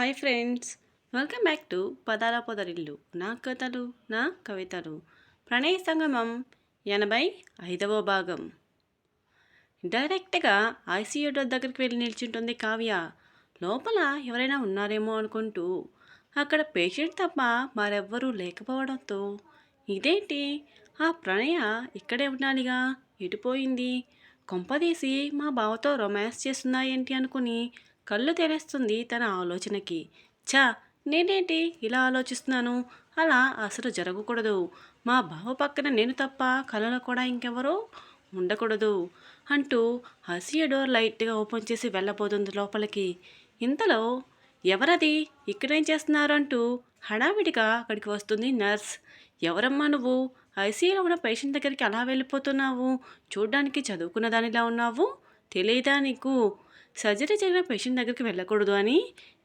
Hi friends welcome back to పదాల పొదరిల్లు. నా కథలు నా కవితలు. ప్రణయ సంగమం ఎనభై ఐదవ భాగం. డైరెక్ట్గా ఐసీయూ డోర్ దగ్గరికి వెళ్ళి నిల్చుంటుంది కావ్య. లోపల ఎవరైనా ఉన్నారేమో అనుకుంటూ అక్కడ పేషెంట్ తప్ప మరెవ్వరూ లేకపోవడంతో ఇదేంటి? ఆ ప్రణయ ఇక్కడే ఉండాలిగా? ఎటుపోయింది కొంపదీసి మా బావతో రొమాన్స్ చేస్తుందా ఏంటి అనుకుని కళ్ళు తెరేస్తుంది తన ఆలోచనకి. చా నేనేంటి ఇలా ఆలోచిస్తున్నాను? అలా అసలు జరగకూడదు. మా బావ పక్కన నేను తప్ప కళలో కూడా ఇంకెవరో ఉండకూడదు అంటూ హసియ డోర్ లైట్గా ఓపెన్ చేసి వెళ్ళబోతుంది లోపలికి. ఇంతలో ఎవరది? ఇక్కడేం చేస్తున్నారు అంటూ హడావిడిగా అక్కడికి వస్తుంది నర్స్. ఎవరమ్మా నువ్వు? ఐసీయూలో ఉన్న పేషెంట్ దగ్గరికి అలా వెళ్ళిపోతున్నావు? చూడ్డానికి చదువుకున్న దానిలా ఉన్నావు? తెలియదా నీకు? సర్జరీ జరిగిన పేషెంట్ దగ్గరికి వెళ్ళకూడదు అని?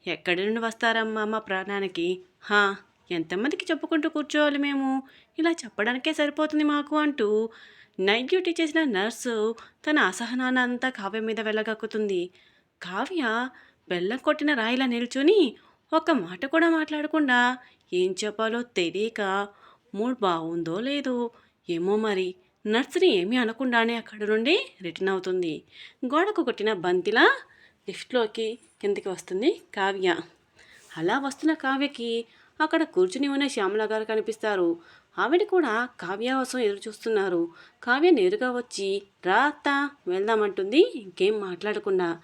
ఎక్కడి నుండి వస్తారమ్మా మా ప్రాణానికి? హా ఎంతమందికి చెప్పుకుంటూ కూర్చోవాలి మేము? ఇలా చెప్పడానికే సరిపోతుంది మాకు అంటూ నైట్ డ్యూటీ చేసిన నర్సు తన అసహనానంతా కావ్య మీద వెళ్ళగక్కుతుంది కావ్య బెల్లం కొట్టిన రాయిలా నిల్చుని ఒక మాట కూడా మాట్లాడకుండా ఏం చెప్పాలో తెలియక మూడ్ బాగుందో లేదో ఏమో మరి? నర్సుని ఏమీ అనకుండానే అక్కడ నుండి రిటర్న్ అవుతుంది. గోడకు కొట్టిన బంతిలా లిఫ్ట్లోకి కిందికి వస్తుంది కావ్య. అలా వస్తున్న కావ్యకి అక్కడ కూర్చుని ఉన్న శ్యామల గారు కనిపిస్తారు. ఆవిడ కూడా కావ్య కోసం ఎదురు చూస్తున్నారు కావ్య నేరుగా వచ్చి రాత వెళ్దామంటుంది. ఇంకేం మాట్లాడకుండా.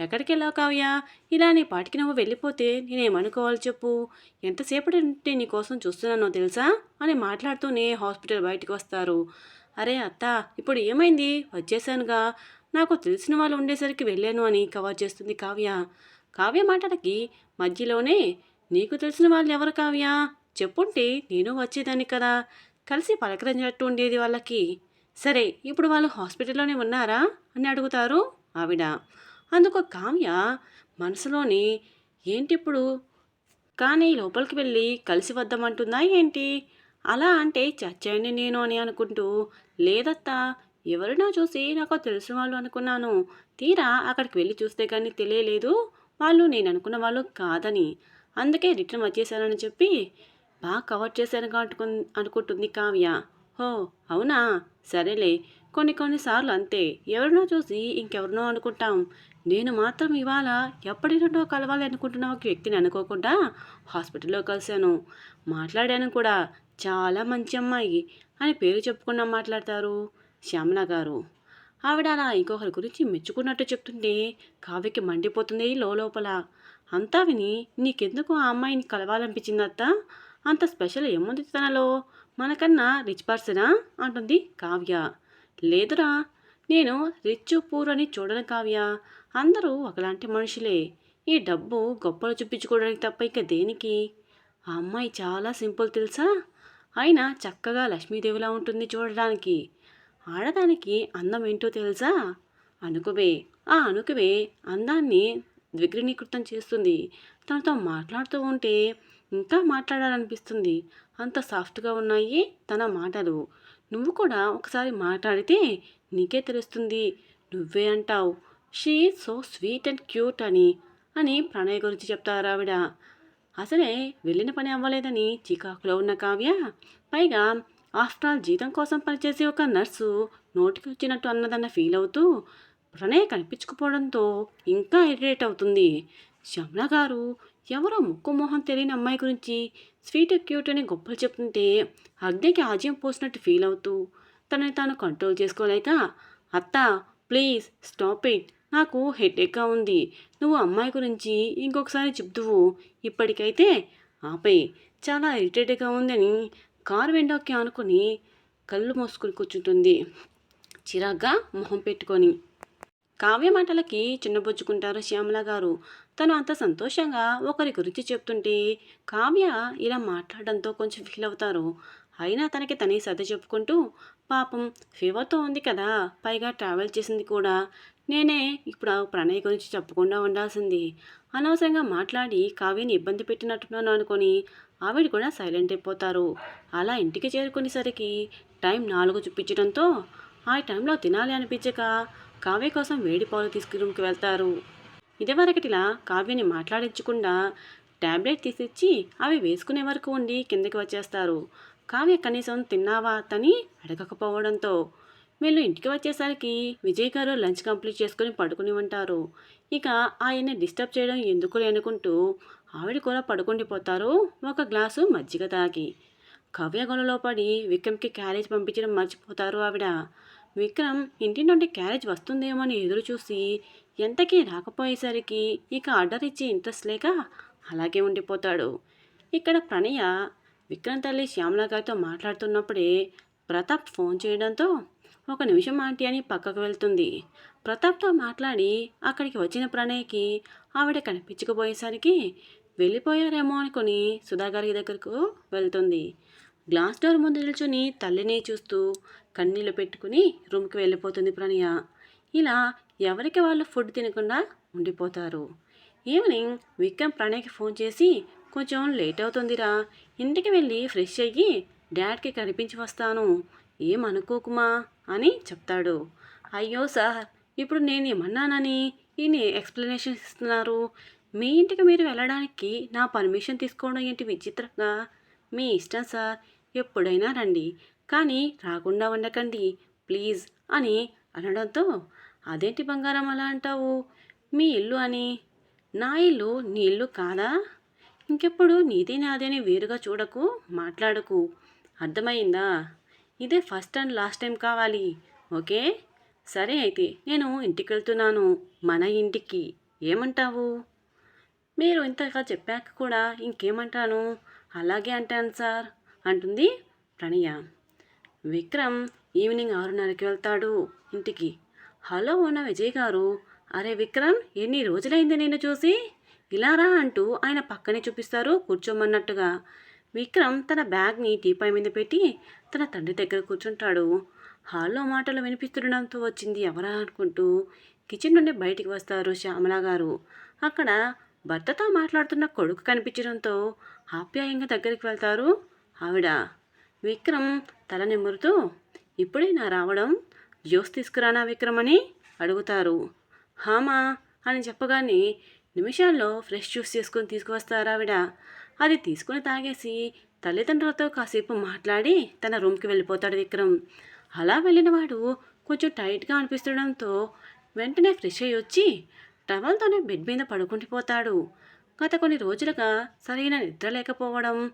ఎక్కడికి వెళ్ళావు కావ్య? ఇలా నీ పాటికి నువ్వు వెళ్ళిపోతే నేనేమనుకోవాలి చెప్పు. ఎంతసేపటి నుండి నీ కోసం చూస్తున్నానో తెలుసా? అని మాట్లాడుతూనే హాస్పిటల్ బయటికి వస్తారు. అరే అత్త ఇప్పుడు ఏమైంది? వచ్చేసానుగా. నాకు తెలిసిన వాళ్ళు ఉండేసరికి వెళ్ళాను అని కవర్ చేస్తుంది కావ్య. కావ్య మాటలకి మధ్యలోనే నీకు తెలిసిన వాళ్ళు ఎవరు కావ్య? చెప్పుంటే నేను వచ్చేదాన్ని కదా. కలిసి పలకరించినట్టు ఉండేది వాళ్ళకి. సరే ఇప్పుడు వాళ్ళు హాస్పిటల్లోనే ఉన్నారా? అని అడుగుతారు ఆవిడ. అందుకు కావ్య మనసులోని ఏంటి ఇప్పుడు కానీ లోపలికి వెళ్ళి కలిసి వద్దామంటుందా ఏంటి? అలా అంటే చచ్చాయండి నేను అని అనుకుంటూ లేదత్తా ఎవరినో చూసి నాకు తెలిసిన వాళ్ళు అనుకున్నాను. తీరా అక్కడికి వెళ్ళి చూస్తే కానీ తెలియలేదు. వాళ్ళు నేను అనుకున్న వాళ్ళు కాదని. అందుకే రిటర్న్ వచ్చేసానని చెప్పి బాగా కవర్ చేశాను కాటుకు అనుకుంటుంది కావ్య. హో అవునా? సరేలే. కొన్ని కొన్నిసార్లు అంతే. ఎవరినో చూసి ఇంకెవరినో అనుకుంటాం. నేను మాత్రం ఇవాళ ఎప్పటి నుండో కలవాలి అనుకుంటున్న ఒక వ్యక్తిని అనుకోకుండా హాస్పిటల్లో కలిశాను. మాట్లాడాను కూడా. చాలా మంచి అమ్మాయి అని పేరు చెప్పుకున్నా మాట్లాడతారు శ్యామల గారు. ఆవిడ అలా ఇంకొకరి గురించి మెచ్చుకున్నట్టు చెప్తుంటే కావ్యకి మండిపోతుంది లోపల అంతా విని నీకెందుకు ఆ అమ్మాయిని కలవాలనిపించింది అత్త అంత స్పెషల్ ఏముంది తనలో? మనకన్నా రిచ్ పర్సనా? అంటుంది కావ్య. లేదురా నేను రిచ్ పూర్ అని చూడను కావ్య. అందరూ ఒకలాంటి మనుషులే. ఈ డబ్బు గొప్పలు చూపించుకోవడానికి తప్ప ఇక దేనికి? ఆ అమ్మాయి చాలా సింపుల్ తెలుసా? అయినా చక్కగా లక్ష్మీదేవిలా ఉంటుంది చూడడానికి. ఆడదానికి అందం ఏంటో తెలుసా? అనుకువే ఆ అనుకువే అందాన్ని ద్విగ్రీకృతం చేస్తుంది. తనతో మాట్లాడుతూ ఉంటే ఇంకా మాట్లాడాలనిపిస్తుంది. అంత సాఫ్ట్గా ఉన్నాయి తన మాటలు. నువ్వు కూడా ఒకసారి మాట్లాడితే నీకే తెలుస్తుంది. నువ్వే అంటావు. She so sweet and cute అని అని ప్రణయ్ గురించి చెప్తారు ఆవిడ. అసలే వెళ్ళిన పని అవ్వలేదని చికాకులో ఉన్న కావ్య పైగా ఆఫ్టర్ ఆల్ జీతం కోసం పనిచేసే ఒక నర్సు నోటికి వచ్చినట్టు అన్నదన్న ఫీల్ అవుతూ ప్రణయ్ కనిపించకపోవడంతో ఇంకా ఇరిటేట్ అవుతుంది. శ్యామల గారు ఎవరో ముక్కు మొహం తెలియని అమ్మాయి గురించి స్వీట్ క్యూట్ అని గొప్పలు చెప్తుంటే అగ్నికి ఆజ్యం పోసినట్టు ఫీల్ అవుతూ తనని తాను కంట్రోల్ చేసుకోలేక అత్త ప్లీజ్ స్టాప్ ఇట్ నాకు హెడేక్గా ఉంది. నువ్వు అమ్మాయి గురించి ఇంకొకసారి చెప్తువు ఇప్పటికైతే ఆపై. చాలా ఇరిటేటెడ్గా ఉందని కారు వెండోకి ఆనుకొని కళ్ళు మోసుకుని కూర్చుంటుంది. చిరాగ్గా మొహం పెట్టుకొని. కావ్య మాటలకి చిన్నబుచ్చుకుంటారు శ్యామల గారు. తను అంత సంతోషంగా ఒకరి గురించి చెప్తుంటే కావ్య ఇలా మాట్లాడడంతో కొంచెం ఫీల్ అవుతారు. అయినా తనకి తనే సర్ది చెప్పుకుంటూ పాపం ఫీవర్తో ఉంది కదా. పైగా ట్రావెల్ చేసింది కూడా. నేనే ఇప్పుడు ఆ ప్రణయ్ గురించి చెప్పకుండా ఉండాల్సింది. అనవసరంగా మాట్లాడి కావ్యని ఇబ్బంది పెట్టినట్టున్నాను అనుకొని ఆవిడ కూడా సైలెంట్ అయిపోతారు. అలా ఇంటికి చేరుకునేసరికి టైం నాలుగు చూపించడంతో ఆ టైంలో తినాలి అనిపించక కావ్య కోసం వేడి పాలు తీసుకుని వెళ్తారు. ఇదివరకటిలా కావ్యని మాట్లాడించకుండా టాబ్లెట్ తీసిచ్చి అవి వేసుకునే వరకు ఉండి కిందకి వచ్చేస్తారు. కావ్య కనీసం తిన్నావా తని అడగకపోవడంతో వీళ్ళు ఇంటికి వచ్చేసరికి విజయ్ గారు లంచ్ కంప్లీట్ చేసుకుని పడుకుని ఉంటారు ఇక ఆయన్ని డిస్టర్బ్ చేయడం ఎందుకు అనుకుంటూ ఆవిడ కూడా పడుకుండిపోతారు. ఒక గ్లాసు మజ్జిగ తాగి. కవ్య గొలలో పడి విక్రమ్కి క్యారేజ్ పంపించడం మర్చిపోతారు ఆవిడ. విక్రమ్ ఇంటి నుండి క్యారేజ్ వస్తుందేమో అని ఎదురు చూసి ఎంతకీ రాకపోయేసరికి ఇక ఆర్డర్ ఇచ్చే ఇంట్రెస్ట్ లేక అలాగే ఉండిపోతాడు. ఇక్కడ ప్రణయ విక్రమ్ తల్లి శ్యామల గారితో మాట్లాడుతున్నప్పుడే ప్రతాప్ ఫోన్ చేయడంతో ఒక నిమిషం ఆంటీ అని పక్కకు వెళ్తుంది. ప్రతాప్తో మాట్లాడి అక్కడికి వచ్చిన ప్రణయ్కి ఆవిడ కనిపించకపోయేసరికి వెళ్ళిపోయారేమో అనుకుని సుధాగారి దగ్గరకు వెళ్తుంది. గ్లాస్ డోర్ ముందు నిల్చుని తల్లిని చూస్తూ కన్నీళ్ళు పెట్టుకుని రూమ్కి వెళ్ళిపోతుంది ప్రణయ. ఇలా ఎవరికి వాళ్ళు ఫుడ్ తినకుండా ఉండిపోతారు? ఈవినింగ్ విక్రమ్ ప్రణయ్కి ఫోన్ చేసి కొంచెం లేట్ అవుతుందిరా. ఇంటికి వెళ్ళి ఫ్రెష్ అయ్యి డాడ్కి కనిపించి వస్తాను. ఏమనుకోకుమా అని చెప్తాడు. అయ్యో సార్ ఇప్పుడు నేను ఏమన్నానని ఈయన ఎక్స్ప్లెనేషన్ ఇస్తున్నారు. మీ ఇంటికి మీరు వెళ్ళడానికి నా పర్మిషన్ తీసుకోవడం ఏంటి విచిత్రంగా? మీ ఇష్టం సార్ ఎప్పుడైనా రండి. కానీ రాకుండా ఉండకండి ప్లీజ్ అని అనడంతో అదేంటి బంగారం అలా అంటావు? మీ ఇల్లు అని? నా ఇల్లు నీ ఇల్లు కాదా? ఇంకెప్పుడు నీది నాదని వేరుగా చూడకు మాట్లాడకు. అర్థమైందా? ఇదే ఫస్ట్ అండ్ లాస్ట్ టైం కావాలి. ఓకే? సరే అయితే నేను ఇంటికి వెళ్తున్నాను మన ఇంటికి. ఏమంటావు? మీరు ఇంతగా చెప్పాక కూడా ఇంకేమంటాను? అలాగే అంటాను సార్ అంటుంది ప్రణయ. విక్రమ్ ఈవినింగ్ ఆరున్నరకి వెళ్తాడు ఇంటికి. హలో ఉన్న విజయ్ గారు. అరే విక్రమ్ ఎన్ని రోజులైంది నేను చూసి? ఇలా రా అంటూ ఆయన పక్కనే చూపిస్తారు కూర్చోమన్నట్టుగా. విక్రమ్ తన బ్యాగ్ని టీపాయ్ మీద పెట్టి తన తండ్రి దగ్గర కూర్చుంటాడు. హాల్లో మాటలు వినిపిస్తుండడంతో వచ్చింది ఎవరా అనుకుంటూ కిచెన్ నుండి బయటికి వస్తారు శ్యామల గారు. అక్కడ భర్తతో మాట్లాడుతున్న కొడుకు కనిపించడంతో ఆప్యాయంగా దగ్గరికి వెళ్తారు ఆవిడ. విక్రమ్ తల నిమురుతూ ఇప్పుడే నా రావడం? జ్యూస్ తీసుకురానా విక్రమ్ అని అడుగుతారు. హామా అని చెప్పగానే నిమిషాల్లో ఫ్రెష్ జ్యూస్ చేసుకొని తీసుకువస్తారు ఆవిడ. అది తీసుకుని తాగేసి తల్లిదండ్రులతో కాసేపు మాట్లాడి తన రూమ్కి వెళ్ళిపోతాడు విక్రమ్. అలా వెళ్ళినవాడు కొంచెం టైట్గా అనిపిస్తుండడంతో వెంటనే ఫ్రెష్ అయ్యి వచ్చి టవల్తోనే బెడ్ మీద పడుకుండిపోతాడు గత కొన్ని రోజులుగా సరైన నిద్ర లేకపోవడం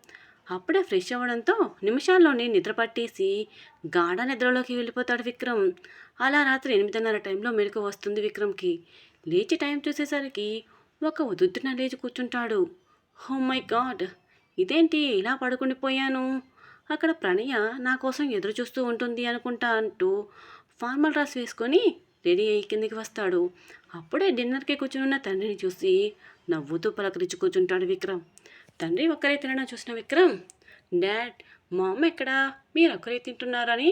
అప్పుడే ఫ్రెష్ అవ్వడంతో నిమిషాల్లోనే నిద్ర పట్టేసి గాఢ నిద్రలోకి వెళ్ళిపోతాడు విక్రమ్. అలా రాత్రి ఎనిమిదిన్నర టైంలో మెలకు వస్తుంది విక్రమ్కి. లేచి టైం చూసేసరికి ఒక ఉదుద్దున లేచి కూర్చుంటాడు. హో మై గాడ్ ఇదేంటి ఇలా పడుకుండిపోయాను అక్కడ ప్రణయ నా కోసం ఎదురు చూస్తూ ఉంటుంది అనుకుంటా అంటూ ఫార్మల్ డ్రెస్ వేసుకొని రెడీ అయ్యి కిందికి వస్తాడు. అప్పుడే డిన్నర్కి కూర్చునున్న తండ్రిని చూసి నవ్వుతూ పలకరించి కూర్చుంటాడు విక్రమ్. తండ్రి ఒక్కరే తినడం చూసిన విక్రమ్? డాడ్ మా అమ్మ ఎక్కడా? మీరు ఒక్కరే తింటున్నారని?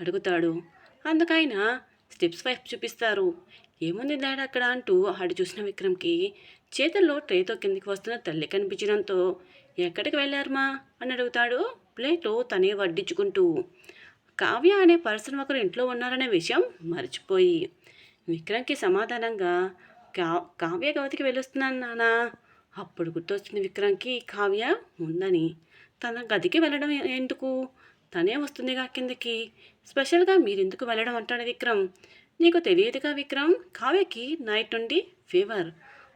అడుగుతాడు. అందుకైనా స్టెప్స్ వైపు చూపిస్తారు. ఏముంది డాడ్ అక్కడ అంటూ ఆడు చూసిన విక్రమ్కి చేతుల్లో ట్రేతో కిందికి వస్తున్న తల్లి కనిపించడంతో ఎక్కడికి వెళ్ళారమ్మా అని అడుగుతాడు ప్లేట్లో తనే వడ్డించుకుంటూ. కావ్య అనే పర్సన్ ఒకరు ఇంట్లో ఉన్నారనే విషయం మర్చిపోయి. విక్రమ్కి సమాధానంగా కా కావ్య గవతికి వెళ్ళొస్తున్నాను నానా. అప్పుడు గుర్తొచ్చింది విక్రమ్కి కావ్య ఉందని. తన గదికి వెళ్ళడం ఎందుకు? తనే వస్తుందిగా కిందకి. స్పెషల్గా మీరెందుకు వెళ్ళడం? అంటాడు విక్రమ్. నీకు తెలియదుగా విక్రమ్? కావ్యకి నైట్ నుండి ఫీవర్.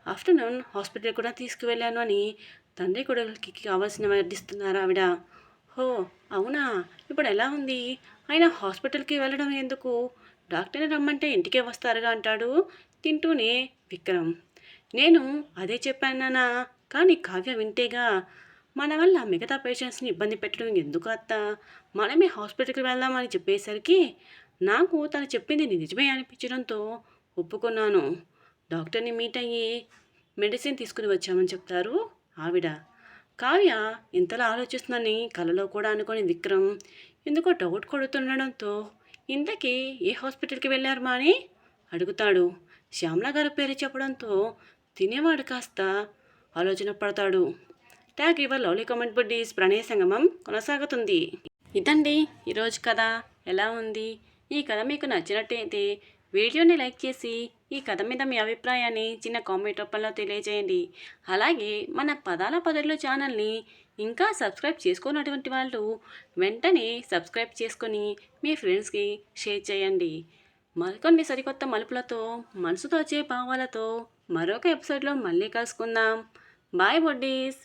ఆఫ్టర్నూన్ హాస్పిటల్ కూడా తీసుకువెళ్ళాను అని తండ్రి కొడుకులకి కావాల్సిన వర్దిస్తున్నారు ఆవిడ. హో అవునా? ఇప్పుడు ఎలా ఉంది? ఆయన హాస్పిటల్కి వెళ్ళడం ఎందుకు? డాక్టర్ని రమ్మంటే ఇంటికే వస్తారుగా అంటాడు తింటూనే విక్రమ్. నేను అదే చెప్పానన్నా కానీ కావ్య వింటేగా మన వల్ల మిగతా పేషెంట్స్ని ఇబ్బంది పెట్టడం ఎందుకు అత్త? మనమే హాస్పిటల్కి వెళ్దామని చెప్పేసరికి నాకు తను చెప్పింది నిజమే అనిపించడంతో ఒప్పుకున్నాను. డాక్టర్ని మీట్ అయ్యి మెడిసిన్ తీసుకుని వచ్చామని చెప్తారు ఆవిడ. కావ్య ఇంతలా ఆలోచిస్తుందని కలలో కూడా అనుకుని విక్రమ్ ఎందుకో డౌట్ కొడుతుండడంతో ఇంతకీ ఏ హాస్పిటల్కి వెళ్ళారు మా అని అడుగుతాడు. శ్యామల గారి పేరు చెప్పడంతో తినేవాడు కాస్త ఆలోచన పడతాడు. ట్యాగ్ ఇవర్ లవ్లీ కామెంట్ బుడ్డీస్ ప్రణయ సంగమం కొనసాగుతుంది. ఇదండి ఈరోజు కథ. ఎలా ఉంది? ఈ కథ మీకు నచ్చినట్టయితే వీడియోని లైక్ చేసి ఈ కథ మీద మీ అభిప్రాయాన్ని చిన్న కామెంట్ రూపంలో తెలియజేయండి. అలాగే మన పదాల పదర్లు ఛానల్ని ఇంకా సబ్స్క్రైబ్ చేసుకున్నటువంటి వాళ్ళు వెంటనే సబ్స్క్రైబ్ చేసుకొని మీ ఫ్రెండ్స్కి షేర్ చేయండి. మరికొన్ని సరికొత్త మలుపులతో మనసుతో వచ్చే భావాలతో మరొక ఎపిసోడ్లో మళ్ళీ కలుసుకుందాం. Bye buddies!